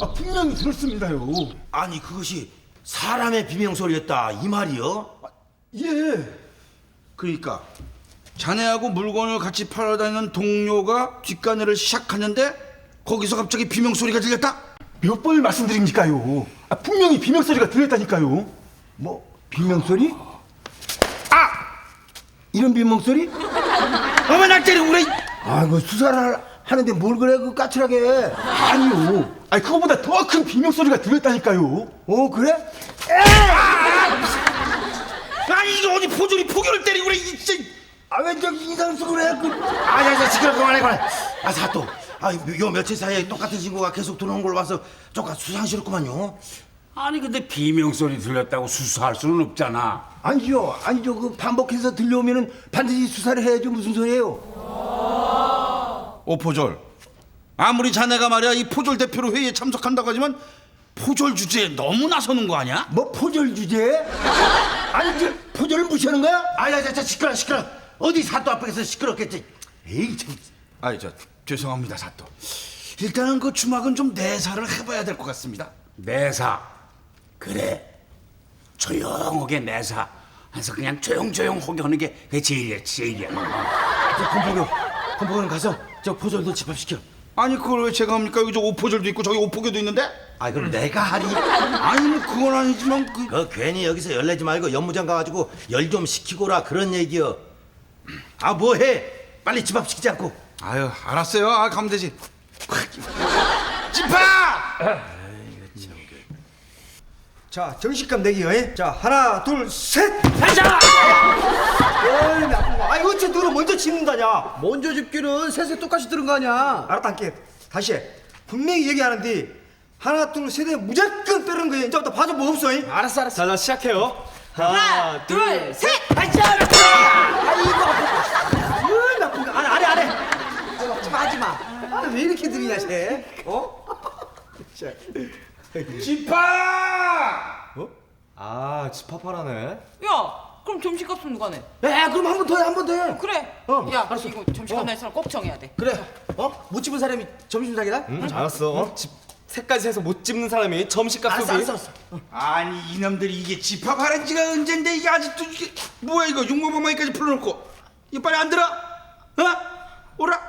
아, 분명히 들었습니다요. 아니 그것이 사람의 비명 소리였다 이 말이요? 예. 그러니까 자네하고 물건을 같이 팔아 다니는 동료가 뒷간을 시작하는데 거기서 갑자기 비명 소리가 들렸다? 몇 번을 말씀드립니까요? 아, 분명히 비명 소리가 들렸다니까요. 뭐 비명 소리? 아! 이런 비명 소리? 어머 날 때리고 그래 아이고 수사를 하- 하는데 뭘 그래 그 까칠하게 아니요. 아니 그거보다 더 큰 비명 소리가 들렸다니까요. 어 그래? 아니 이게 어디 포졸이 포교를 때리고 그래 이게 진짜. 아 왜 저기 이상한 소리 해 그... 아야 야 시끄러 그만해 그만해. 아 사또. 아요 며칠 사이에 똑같은 친구가 계속 들어오는 걸 봐서 조금 수상스럽구만요. 아니 근데 비명 소리 들렸다고 수사할 수는 없잖아. 아니죠. 아니죠 그 반복해서 들려오면은 반드시 수사를 해야죠. 무슨 소리예요? 오포졸 아무리 자네가 말이야 이 포졸 대표로 회의에 참석한다고 하지만 포졸 주제에 너무 나서는 거 아니야? 뭐 포졸 주제? 아니 저 포졸을 무시하는 거야? 아야야 자 시끄러 시끄러 어디 사또 앞에서 시끄럽겠지 에이 참 아이 저 죄송합니다 사또 일단은 그 주막은 좀 내사를 해봐야 될 것 같습니다 내사. 그래. 조용하게 내사. 해서 그냥 조용조용하게 하는 게 그게 제일이야 제일이야. 저 건포교 건포교는 가서 저 포졸도 집합시켜 아니 그걸 왜 제가 합니까? 여기 저 오포졸도 있고 저기 오포교도 있는데? 아 그럼 내가 하리. 아니 뭐 그건 아니지만 그 그 괜히 여기서 열내지 말고 연무장 가가지고 열 좀 식히고라 그런 얘기여. 아 뭐해? 빨리 집합 시키지 않고. 아유 알았어요. 아 가면 되지. 집합! 자 정식감 내기요 예? 자 하나 둘 셋! 가자. 어이 거 아니 어째 너는 먼저 짓는다냐 먼저 집기는 셋에 똑같이 들은 거 아니야? 알았다 할게 다시 해 분명히 얘기하는데 하나 둘 셋에 무조건 빼는 거야 이제부터 봐줘 뭐 없어 잉? 알았어 알았어. 자, 자 시작해요. 하나, 둘, 셋! 아이 나쁜 거 안해 안해 안해 하지마 하지마 아, 왜 이렇게 들이냐 쟤 어? 집합 아 집합하라네. 야, 그럼 점심값은 누가 내? 야 그럼 한 번 더 해 한 번 더 해 그래. 어, 야, 이거 점심값 낼 사람 꼭 정해야 돼. 그래 어? 못 집은 사람이 점심 사기다? 응, 알았어. 어? 집 색까지 해서 못 집는 사람이 점심값 알았어. 알았어 알았어 아니 이놈들이 이게 집합하는 지가 언젠데 이게 아직도 이게 뭐야 이거 육모방망이까지 풀어놓고 이거 빨리 안 들어? 어? 오라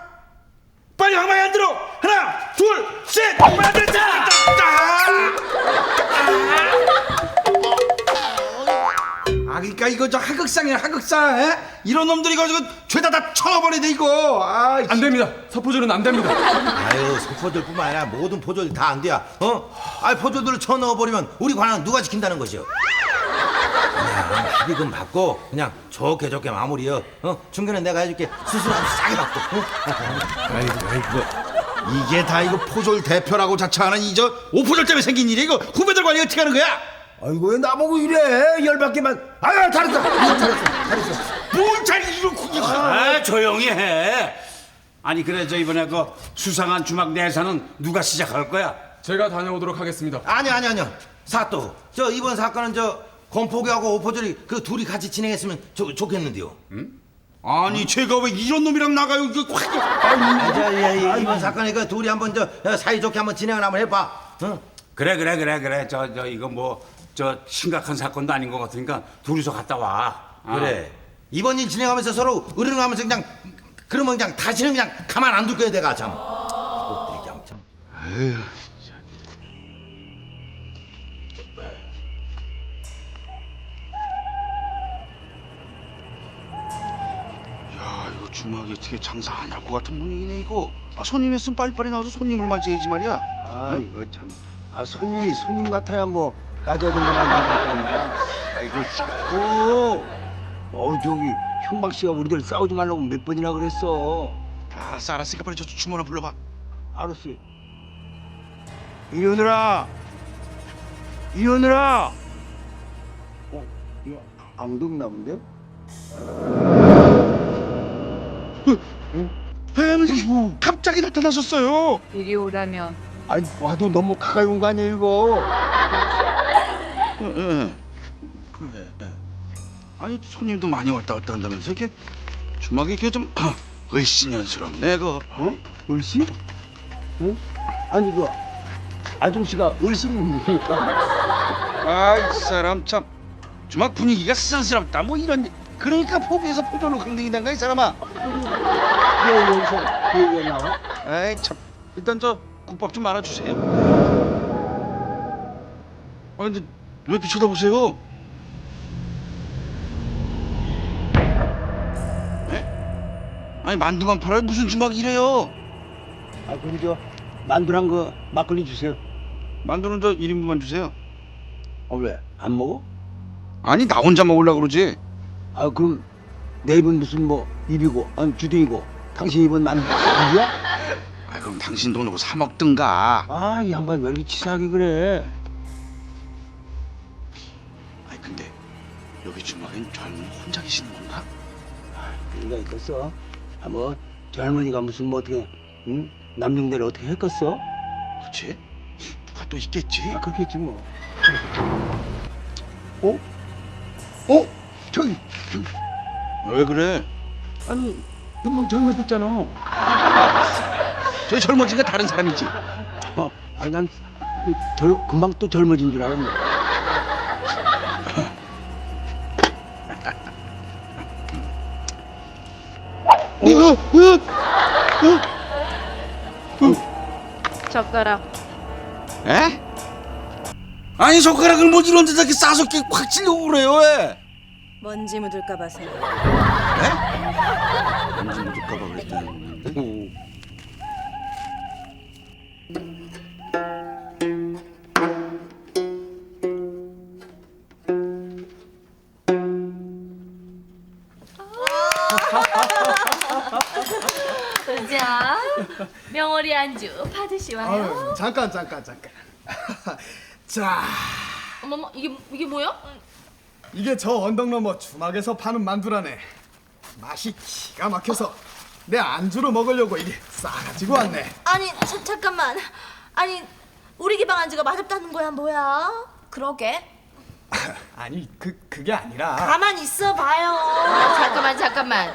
빨리 방망이 안 들어 하나 둘셋 방망이 안 들었다 아 그러니까 이거 저 하극상이야 하극상 에? 이런 놈들이 가지고 죄다 다 쳐버려야 돼 이거 아 안 됩니다. 서포졸은 안 됩니다. 아유 소포들뿐만 아니라 모든 포졸이 다안 돼야 어? 아 포졸들을 쳐 넣어버리면 우리 관할 누가 지킨다는 것이요 그냥 합의금 받고 그냥 좋게 좋게 마무리요 어? 중간에 내가 해줄게 수술 아주 싸게 받고 어? 아이고 아이고 이게 다 이거 포졸 대표라고 자처하는 이 저 오포졸 때문에 생긴 일이야 이거 후배들 관리 어떻게 하는 거야? 아이고 왜 나보고 이래? 열받게만. 아유 잘했어. 잘했어 잘했어. 뭘잘 이거 아 조용히 해. 아니 그래 저 이번에 그 수상한 주막 내사는 누가 시작할 거야? 제가 다녀오도록 하겠습니다. 아니 아니 아니요. 사또. 저 이번 사건은 저 건포교하고 오포졸이 그 둘이 같이 진행했으면 좋, 좋겠는데요. 아니 제가 왜 이런 놈이랑 나가요? 이거 확 아, 저, 예, 예, 이번 사건에 그 둘이 한번 저 어, 사이좋게 한번 진행을 한번 해봐. 어? 그래 그래 그래 그래. 저 저 이거 뭐 저 심각한 사건도 아닌 것 같으니까 둘이서 갔다 와. 어. 그래 이번 일 진행하면서 서로 의논하면서 그냥 그러면 그냥 다시는 그냥 가만 안 둘 거야 내가 참 이것들이 그냥 참. 야 이거 주막이 어떻게 장사 안 할 것 같은 분위기네 이거 아, 손님 했으면 빨리빨리 나와서 손님을 맞이해야지 말이야 아 이거 참. 아 손님이 손님 같아야 뭐 까져든 거나 나니까. 아이고 어. 어 저기 현박 씨가 우리들 싸우지 말라고 몇 번이나 그랬어. 알았어 알았으니까 빨리 저 주문 하나 불러봐 알았어. 이오느라. 이오느라. 어 이거 앙둥나 본데? 뱀 갑자기 나타나셨어요 이리 오라면. 아니 와도 너무 가까이 온 거 아니야 이거? 예, 예. 예. 아니 손님도 많이 왔다 갔다 한다면서 이렇게 주막이 이렇게 좀 을씨년스럽네 그 어? 울씨? 응? 아니 이거 아줌씨가 을씨입니까? 아이 사람 참 주막 분위기가 쓸쓸합다 뭐 이런 그러니까 포기해서 포도로 강등이 된가 이 사람아 왜 여기서 그 얘기가 나와? 아이 참 일단 저 국밥 좀 말아주세요 아 근데 왜 이렇게 쳐다보세요 에? 아니 만두만 팔아요 무슨 주막이래요 아 그럼 저 만두랑 그 막걸리 주세요. 만두는 저 1인분만 주세요 어 왜? 안 먹어? 아니 나 혼자 먹으려고 그러지 아 그럼 내 입은 무슨 뭐 입이고 아니 주둥이고 당신 입은 만두야? 아 그럼 당신 돈으로 사 먹든가 아이 양반 왜 이렇게 치사하게 그래? 여기 주막엔 젊은 혼자 계시는 건가? 그러니까 있겠어. 아 뭐 젊은이가 무슨 뭐 어떻게 응? 남중대를 어떻게 했겠어? 그렇지? 누가 또 있겠지? 아 그렇겠지 뭐. 어? 어? 저기 저기 왜 그래? 아니 금방 젊어졌잖아. 저 젊어진 게 다른 사람이지. 어, 아니 난 덜, 금방 또 젊어진 줄 알았네. 젓가락. 에? 아니 손가락을 뭐 이런 데다 이렇게 싸서 이렇게 확 찔려고 그래요 왜? 먼지 묻을까 봐서. 먼지 묻을까봐 그랬다는데. 명월이 안주 받으시와요. 아유, 잠깐 잠깐 잠깐. 자, 어머머, 이게 이게 뭐야? 이게 저 언덕 너머 주막에서 파는 만두라네. 맛이 기가 막혀서 내 안주로 먹으려고 이게 싸가지고 왔네. 아니 자, 잠깐만. 아니 우리 기방 안주가 맛없다는 거야 뭐야? 그러게. 아니 그 그게 아니라. 가만 있어 봐요. 잠깐만, 잠깐만.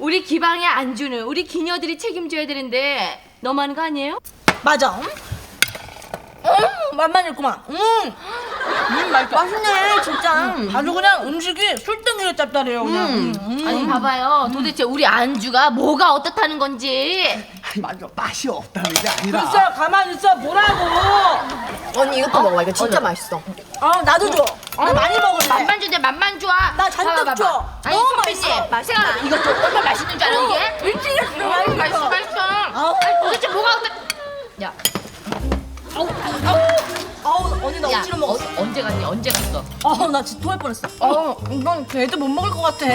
우리 기방의 안주는 우리 기녀들이 책임져야 되는데 너무 하는 거 아니에요? 맞아. 음, 맛만 있구만. 음, 음 맛있 맛있네 진짜. 아주 그냥 음식이 술땡이로 짭짤해요 그냥. 음. 아니 봐봐요. 도대체 우리 안주가 뭐가 어떻다는 건지. 맞아 맛이 없다는 게 아니라. 글쎄 가만 있어 보라고. 언니 이것도 먹어봐 이거 진짜 맛있어. 어 나도 줘. 나 많이 먹을래. 맛만 주데 맛만 좋아. 나 잔뜩. 줘. 아니 너무 선배님, 맛있어. 맛있다. 이것도 얼마나 맛있는 줄 알아 이게? 미치겠어. 음, 맛있어, 맛있어. 아니 도대체 뭐가 어떻? 야, 어우 언니 나 야, 억지로 먹었어. 어, 언제 갔니? 언제 갔어? 어나 진짜 토할 뻔했어. 어 이건 걔도 못 먹을 것 같아.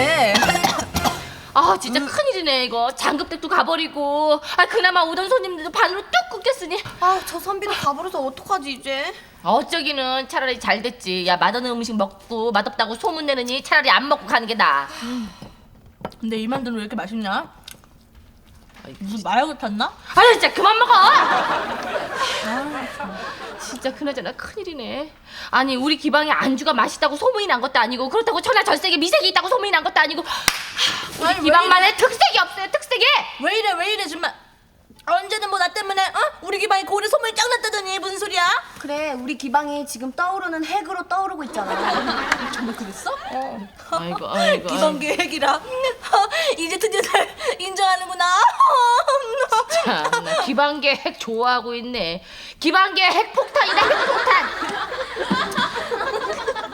아 진짜 큰일이네 이거. 장급댁도 가버리고. 아 그나마 오던 손님들도 반으로 뚝 끊겼으니. 아 저 선비도 가버려서 어떡하지 이제? 어쩌기는 차라리 잘 됐지. 야 맛없는 음식 먹고 맛없다고 소문내느니 차라리 안 먹고 가는 게 나아. 근데 이 만두는 왜 이렇게 맛있냐? 무슨 마약을 탔나? 아유 진짜 그만 먹어! 진짜 그나저나 큰일이네. 아니 우리 기방에 안주가 맛있다고 소문이 난 것도 아니고 그렇다고 천하절색에 미색이 있다고 소문이 난 것도 아니고 하, 우리 아니, 왜 기방만의 특색이 없어요 특색이! 왜 이래 왜 이래 정말 언제는 뭐 나 때문에 어? 우리 기방이 고래 소문이 짱 났다더니 무슨 소리야? 그래 우리 기방이 지금 떠오르는 핵으로 떠오르고 있잖아 정말 그랬어? 어. 아이고 아이고 기방 계획이라 이제 드디어 날 인정하는구나 참나 기방계 핵 좋아하고 있네 기방계 핵폭탄이다 핵폭탄